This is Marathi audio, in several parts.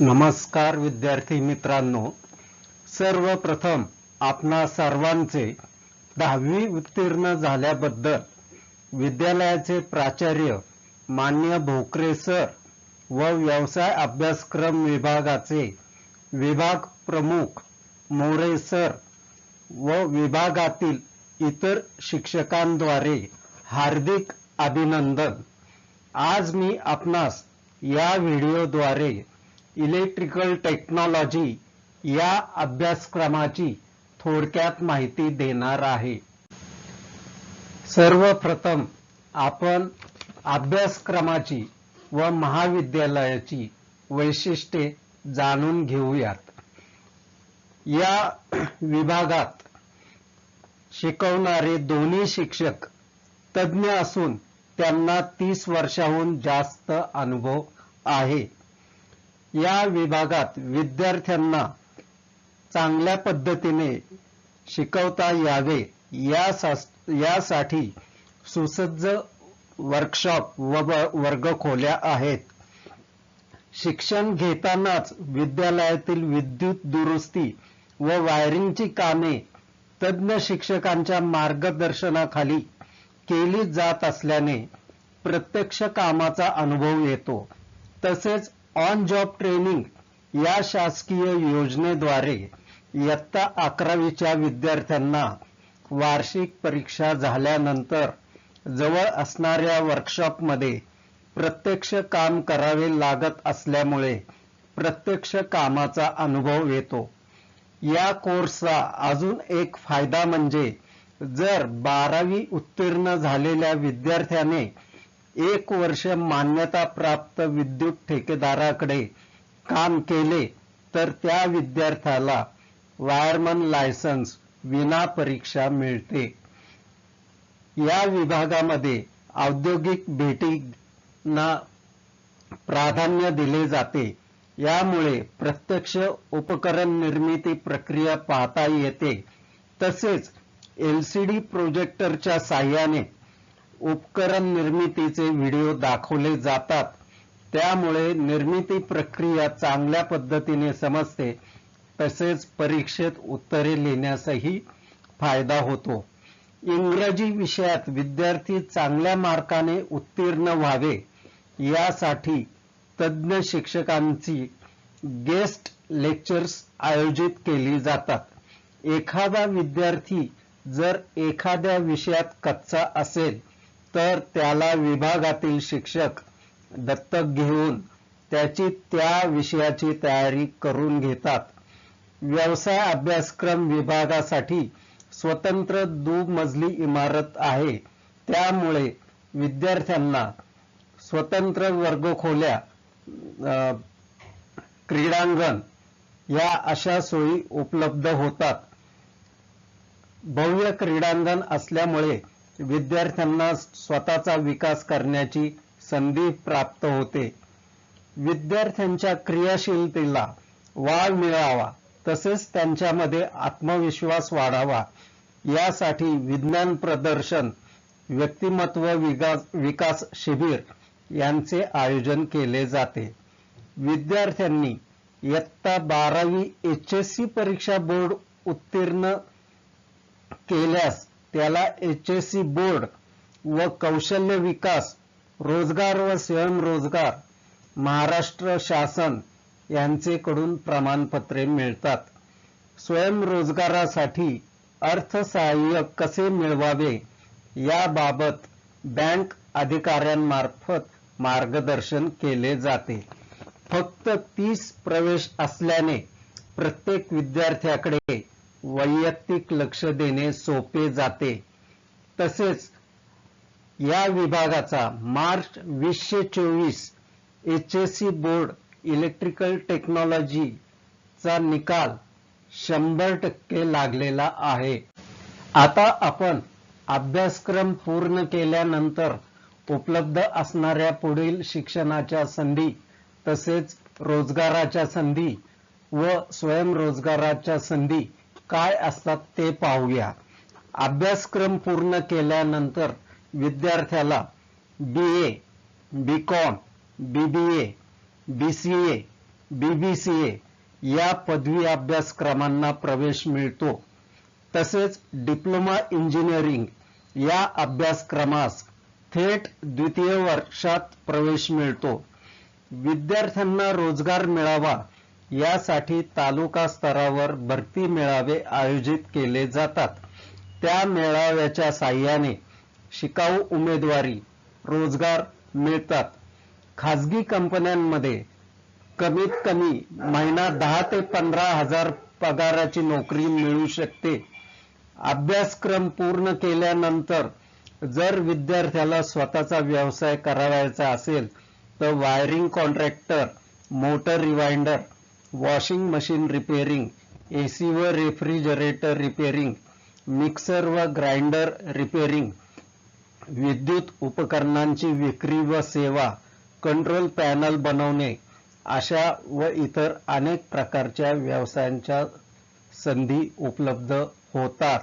नमस्कार विद्यार्थी मित्रांनो. सर्वप्रथम आपणा सर्वांचे दहावी उत्तीर्ण झाल्याबद्दल विद्यालयाचे प्राचार्य मान्य भोकरे सर व व्यवसाय अभ्यासक्रम विभागाचे विभाग प्रमुख मोरे सर व विभागातील इतर शिक्षकांद्वारे हार्दिक अभिनंदन. आज मी आपणास या व्हिडिओद्वारे इलेक्ट्रिकल टेक्नॉलॉजी या अभ्यासक्रमाची थोडक्यात माहिती देणार आहे. सर्वप्रथम आपण अभ्यासक्रमाची व महाविद्यालयाची वैशिष्ट्ये जाणून घेऊयात. या विभागात शिकवणारे दोन्ही शिक्षक तज्ज्ञ असून त्यांना तीस वर्षाहून जास्त अनुभव आहे. या विभागात विद्यार्थ्यांना चांगल्या पद्धतीने शिकवता यावे यासाठी सुसज्ज वर्कशॉप व व- वर्गखोल्या आहेत. शिक्षण घेतानाच विद्यालयातील विद्युत दुरुस्ती व वायरिंगची कामे तज्ज्ञ शिक्षकांच्या मार्गदर्शनाखाली केली जात असल्याने प्रत्यक्ष कामाचा अनुभव येतो. तसेच ऑन जॉब ट्रेनिंग या शासकीय योजनेद्वारे इयत्ता अकरावीच्या विद्यार्थ्यांना वार्षिक परीक्षा झाल्यानंतर जवळ असणाऱ्या वर्कशॉपमध्ये प्रत्यक्ष काम करावे लागत असल्यामुळे प्रत्यक्ष कामाचा अनुभव येतो. या कोर्सचा अजून एक फायदा म्हणजे जर बारावी उत्तीर्ण झालेल्या विद्यार्थ्याने एक वर्ष मान्यता प्राप्त विद्युत ठेकेदाराकडे काम केले तर त्या विद्यार्थ्याला वायरमन लायसन्स विना परीक्षा मिळते. या विभागामध्ये औद्योगिक भेटींना प्राधान्य दिले जाते. यामुळे प्रत्यक्ष उपकरण निर्मिती प्रक्रिया पाहता येते. तसेच एलसीडी प्रोजेक्टरच्या साह्याने उपकरण निर्मितीचे व्हिडिओ दाखवले जातात. त्यामुळे निर्मिती प्रक्रिया चांगल्या पद्धतीने समजते. तसेच परीक्षेत उत्तरे लिहिण्यासही फायदा होतो. इंग्रजी विषयात विद्यार्थी चांगल्या मार्काने उत्तीर्ण व्हावे यासाठी तज्ज्ञ शिक्षकांची गेस्ट लेक्चर्स आयोजित केली जातात. एखादा विद्यार्थी जर एखाद्या विषयात कच्चा असेल तर त्याला विभागातील शिक्षक दत्तक घेऊन त्याची त्या विषयाची तयारी करून घेतात. व्यवसाय अभ्यासक्रम विभागासाठी स्वतंत्र दुमजली इमारत आहे. त्यामुळे विद्यार्थ्यांना स्वतंत्र वर्गखोल्या क्रीडांगण या अशा सोयी उपलब्ध होतात. भव्य क्रीडांगण असल्यामुळे विद्यार्थ्यांना स्वतःचा विकास करण्याची संधी प्राप्त होते. विद्यार्थ्यांच्या क्रियाशीलतेला वाव मिळावा तसेच त्यांच्यामध्ये आत्मविश्वास वाढावा यासाठी विज्ञान प्रदर्शन व्यक्तिमत्व विकास विकास शिबिर यांचे आयोजन केले जाते. विद्यार्थ्यांनी इयत्ता बारावी एच एस सी परीक्षा बोर्ड उत्तीर्ण केल्यास त्याला एच एस सी बोर्ड व कौशल्य विकास रोजगार व स्वयंरोजगार महाराष्ट्र शासन यांचेकडून प्रमाणपत्रे मिळतात. स्वयंरोजगारासाठी अर्थसहाय्य कसे मिळवावे याबाबत बँक अधिकाऱ्यांमार्फत मार्गदर्शन केले जाते. फक्त तीस प्रवेश असल्याने प्रत्येक विद्यार्थ्याकडे वैयक्तिक लक्ष देणे सोपे जाते. तसेच या विभागाचा मार्च वीसशे चोवीस H S C board electrical टेक्नॉलॉजीचा निकाल शंभर टक्के लागलेला आहे. आता आपण अभ्यासक्रम पूर्ण केल्यानंतर उपलब्ध असणाऱ्या पुढील शिक्षणाच्या संधी तसेच रोजगाराच्या संधी व स्वयंरोजगाराच्या संधी काय असतात ते पाहूया. अभ्यासक्रम पूर्ण केल्यानंतर विद्यार्थ्याला B A B com B B A B C ए बीबीसीए या पदवी अभ्यासक्रमांना प्रवेश मिळतो. तसेच डिप्लोमा इंजिनिअरिंग या अभ्यासक्रमास थेट द्वितीय वर्षात प्रवेश मिळतो. विद्यार्थ्यांना रोजगार मिळावा यासाठी तालुका स्तरावर भरती मेळावे आयोजित केले जातात. त्या मेळाव्याच्या साह्याने शिकाऊ उमेदवारी रोजगार मिळतात. खाजगी कंपन्यांमध्ये कमीत कमी महिना दहा ते पंधरा हजार पगाराची नोकरी मिळू शकते. अभ्यासक्रम पूर्ण केल्यानंतर जर विद्यार्थ्याला स्वतःचा व्यवसाय करावायचा असेल तर wiring contractor motor rewinder washing machine repairing C व रेफ्रिजरेटर रिपेअरिंग मिक्सर व ग्राइंडर रिपेअरिंग विद्युत उपकरणांची विक्री व सेवा कंट्रोल पॅनल बनवणे अशा व इतर अनेक प्रकारच्या व्यवसायांच्या संधी उपलब्ध होतात.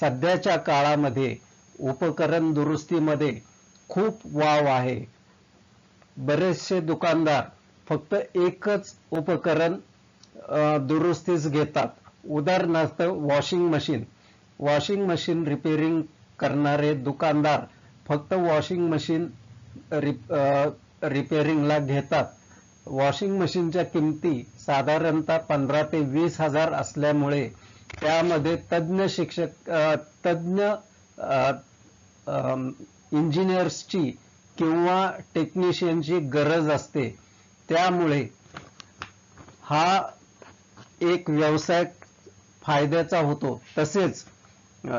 सध्याच्या काळामध्ये उपकरण दुरुस्तीमध्ये खूप वाव आहे. बरेचसे दुकानदार फक्त एकच उपकरण दुरुस्तीस घेतात. उदाहरणार्थ washing machine. Washing machine repairing करणारे दुकानदार फक्त वॉशिंग मशीन रिपेरिंगला घेतात. वॉशिंग मशीनच्या किमती साधारणतः पंधरा ते वीस हजार असल्यामुळे त्यामध्ये तज्ज्ञ शिक्षक तज्ज्ञ इंजिनियर्सची किंवा टेक्निशियनची गरज असते. त्यामुळे हा एक व्यवसाय फायद्याचा होतो. तसेच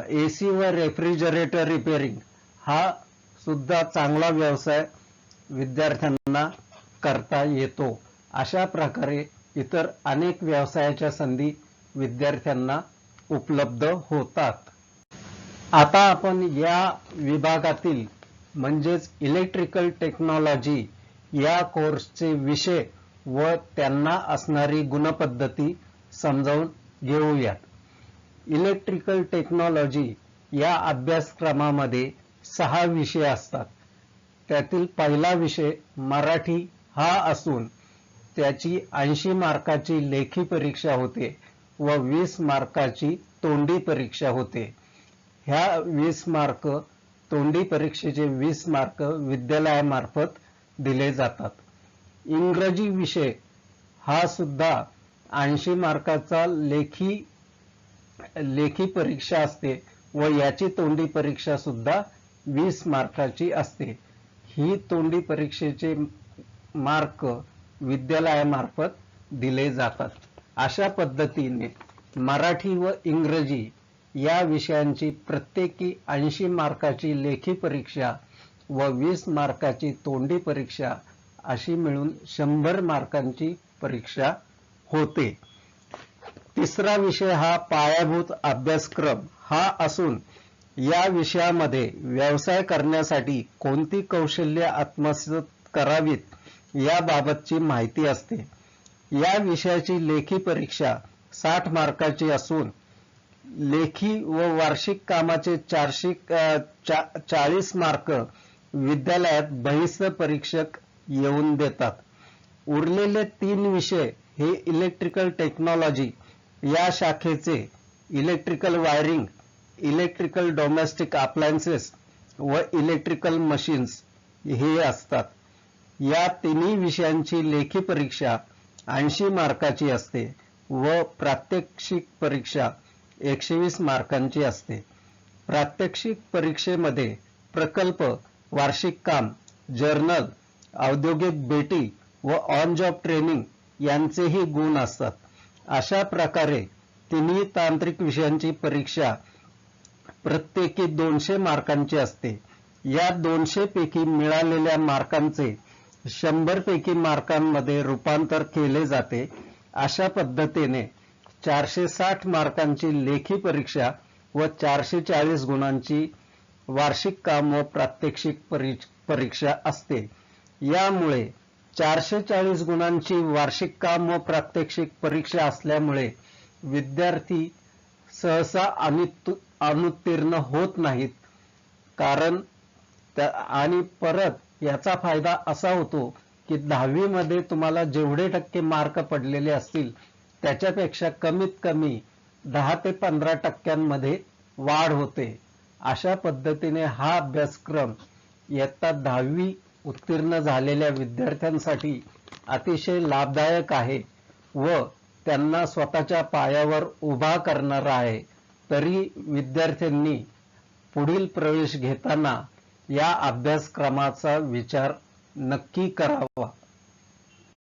एसी व रेफ्रिजरेटर रिपेअरिंग हा सुद्धा चांगला व्यवसाय विद्यार्थ्यांना करता येतो. अशा प्रकारे इतर अनेक व्यवसायाच्या संधी विद्यार्थ्यांना उपलब्ध होतात. आता आपण या विभागातील म्हणजेच इलेक्ट्रिकल टेक्नॉलॉजी या कोर्सचे विषय व त्यांना असणारी गुणपद्धती समजावून घेऊयात. इलेक्ट्रिकल टेक्नॉलॉजी या अभ्यासक्रमामध्ये सहा विषय असतात. त्यातील पहिला विषय मराठी हा असून त्याची ऐंशी मार्काची लेखी परीक्षा होते व वीस मार्काची तोंडी परीक्षा होते. ह्या वीस मार्क तोंडी परीक्षेचे वीस मार्क विद्यालयामार्फत दिले जातात. इंग्रजी विषय हा सुद्धा ऐंशी मार्काचा लेखी लेखी परीक्षा असते व याची तोंडी परीक्षा सुद्धा वीस मार्काची असते. ही तोंडी परीक्षेचे मार्क विद्यालयामार्फत दिले जातात. अशा पद्धतीने मराठी व इंग्रजी या विषयांची प्रत्येकी ऐंशी मार्काची लेखी परीक्षा व वीस मार्काची तोंडी परीक्षा अशी मिळून शंभर मार्कांची परीक्षा होते. तिसरा विषय हा पायाभूत अभ्यासक्रम. हा असून या विषयामध्ये व्यवसाय करण्यासाठी कोणती कौशल्य आत्मसात करावीत याबाबतची माहिती असते. या विषयाची लेखी परीक्षा साठ मार्काची असून लेखी व वार्षिक कामाचे चारशे चाळीस मार्क विद्यालयात बहिस्त परीक्षक येऊन देतात. उरलेले तीन विषय हे इलेक्ट्रिकल टेक्नॉलॉजी या शाखेचे electrical wiring electrical domestic appliances व इलेक्ट्रिकल मशीन्स हे असतात. या तिन्ही विषयांची लेखी परीक्षा ऐंशी मार्काची असते व प्रात्यक्षिक परीक्षा एकशे वीस मार्कांची असते. प्रात्यक्षिक परीक्षेमध्ये प्रकल्प वार्षिक काम जर्नल औद्योगिक भेटी व ऑन जॉब ट्रेनिंग यांचेही गुण असतात. अशा प्रकारे तिन्ही तांत्रिक विषयांची परीक्षा प्रत्येकी दोनशे मार्कांची असते. या दोनशे पैकी मिळालेल्या मार्कांचे शंभर पैकी मार्कांमध्ये रूपांतर केले जाते. अशा पद्धतीने चारशे साठ मार्कांची लेखी परीक्षा व चारशे चाळीस गुणांची वार्षिक काम व प्रात्यक्षिक परीक्षा असते. यामुळे चारशे चाळीस गुणांची वार्षिक काम व प्रात्यक्षिक परीक्षा असल्यामुळे विद्यार्थी सहसा अनुत्तीर्ण होत नाहीत. कारण आणि परत याचा फायदा असा होतो की दहावीमध्ये तुम्हाला जेवढे टक्के मार्क पडलेले असतील त्याच्यापेक्षा कमीत कमी दहा ते पंधरा टक्क्यांमध्ये वाढ होते. अशा पद्धतीने हा अभ्यासक्रम इयत्ता दहावी उत्तीर्ण झालेल्या विद्यार्थ्यांसाठी अतिशय लाभदायक आहे व त्यांना स्वतःच्या पायावर उभा करणारा आहे. तरी विद्यार्थ्यांनी पुढील प्रवेश घेताना या अभ्यासक्रमाचा विचार नक्की करावा.